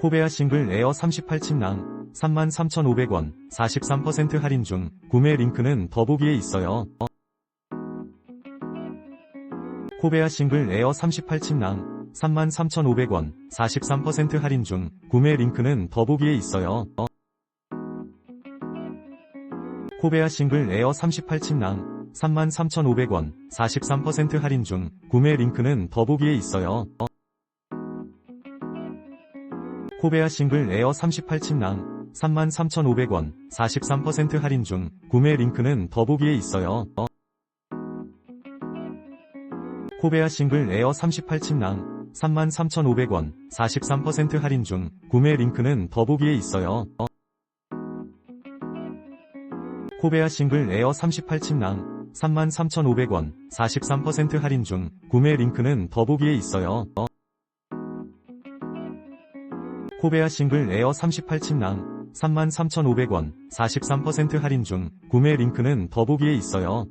코베아 싱글 에어 38침낭 33,500원 43% 할인 중 구매 링크는 더보기에 있어요. 코베아 싱글 에어 38침낭 33,500원 43% 할인 중 구매 링크는 더보기에 있어요. 코베아 싱글 에어 38침낭 33,500원 43% 할인 중 구매 링크는 더보기에 있어요. 코베아 싱글 에어 38침낭 33,500원 43% 할인 중 구매 링크는 더보기에 있어요. 코베아 싱글 에어 38침낭 33,500원 43% 할인 중 구매 링크는 더보기에 있어요. 코베아 싱글 에어 38침낭 33,500원 43% 할인 중 구매 링크는 더보기에 있어요. 코베아 싱글 에어 38침낭 33,500원 43% 할인 중 구매 링크는 더보기에 있어요.